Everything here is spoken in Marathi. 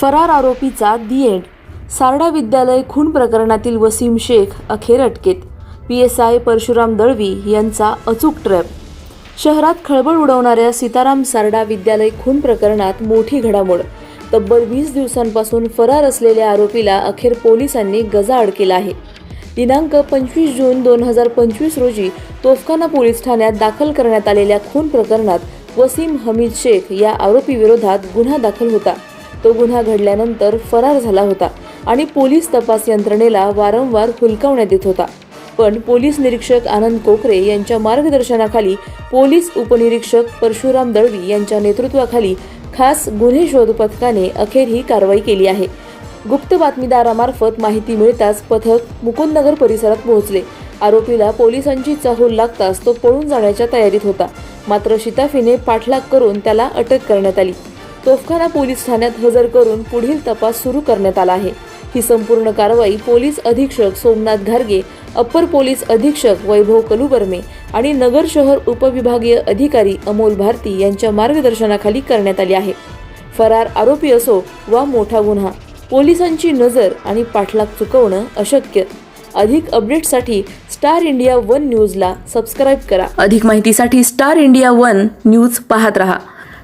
फरार आरोपीचा दी एंड. सारडा विद्यालय खून प्रकरणातील वसीम शेख अखेर अटकेत. P S I Parshuram Dalvi यांचा अचूक ट्रॅप. शहरात खळबळ उडवणाऱ्या सीताराम सारडा विद्यालय खून प्रकरणात मोठी घडामोड. तब्बल वीस दिवसांपासून फरार असलेल्या आरोपीला अखेर पोलिसांनी गजाआड केला आहे. दिनांक पंचवीस जून दोन हजार पंचवीस रोजी तोफखाना पोलीस ठाण्यात दाखल करण्यात आलेल्या खून प्रकरणात वसीम हमीद शेख या आरोपीविरोधात गुन्हा दाखल होता. तो गुन्हा घडल्यानंतर फरार झाला होता आणि पोलीस तपास यंत्रणेला वारंवार हुलकावण्यात येत होता. पण पोलीस निरीक्षक आनंद कोकरे यांच्या मार्गदर्शनाखाली पोलीस उपनिरीक्षक परशुराम दळवी यांच्या नेतृत्वाखाली खास गुन्हे शोध पथकाने अखेर ही कारवाई केली आहे. गुप्त बातमीदारामार्फत माहिती मिळताच पथक मुकुंदनगर परिसरात पोहोचले. आरोपीला पोलिसांची चाहूल लागताच तो पळून जाण्याच्या तयारीत होता. मात्र शिताफीने पाठलाग करून त्याला अटक करण्यात आली. तोफखाना पोलीस ठाण्यात हजर करून पुढील तपास सुरू करण्यात आला आहे. ही संपूर्ण कारवाई पोलीस अधीक्षक सोमनाथ घारगे अप्पर पोलीस अधीक्षक वैभव कलुबर्मे आणि नगर शहर उपविभागीय अधिकारी अमोल भारती यांच्या मार्गदर्शनाखाली करण्यात आली आहे. फरार आरोपी असो वा मोठा गुन्हा पोलिसांची नजर आणि पाठलाग चुकवणं अशक्य. अधिक अपडेटसाठी स्टार इंडिया वन न्यूजला सबस्क्राईब करा. अधिक माहितीसाठी स्टार इंडिया वन न्यूज पाहत रहा.